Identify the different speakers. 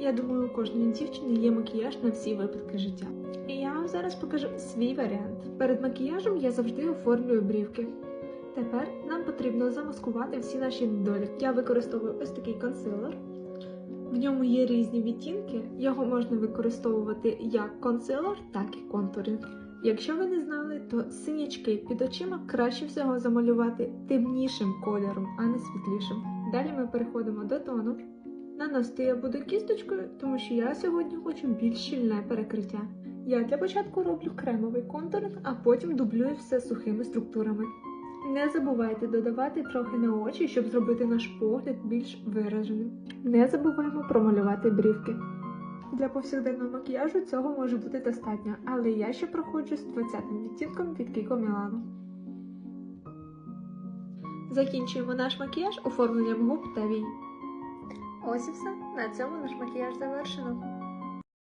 Speaker 1: Я думаю, у кожної дівчини є макіяж на всі випадки життя. І я вам зараз покажу свій варіант. Перед макіяжем я завжди оформлюю брівки. Тепер нам потрібно замаскувати всі наші недоліки. Я використовую ось такий консилер. В ньому є різні відтінки, його можна використовувати як консилер, так і контуринг. Якщо ви не знали, то синячки під очима краще всього замалювати темнішим кольором, а не світлішим. Далі ми переходимо до тону. Наносити я буду кісточкою, тому що я сьогодні хочу більш щільне перекриття. Я для початку роблю кремовий контуринг, а потім дублюю все сухими структурами. Не забувайте додавати трохи на очі, щоб зробити наш погляд більш вираженим. Не забуваємо промалювати брівки. Для повсякденного макіяжу цього може бути достатньо, але я ще проходжу з 20 відтінком від Кіко Мілану. Закінчуємо наш макіяж оформленням губ та вій. Ось і все. На цьому наш макіяж завершено.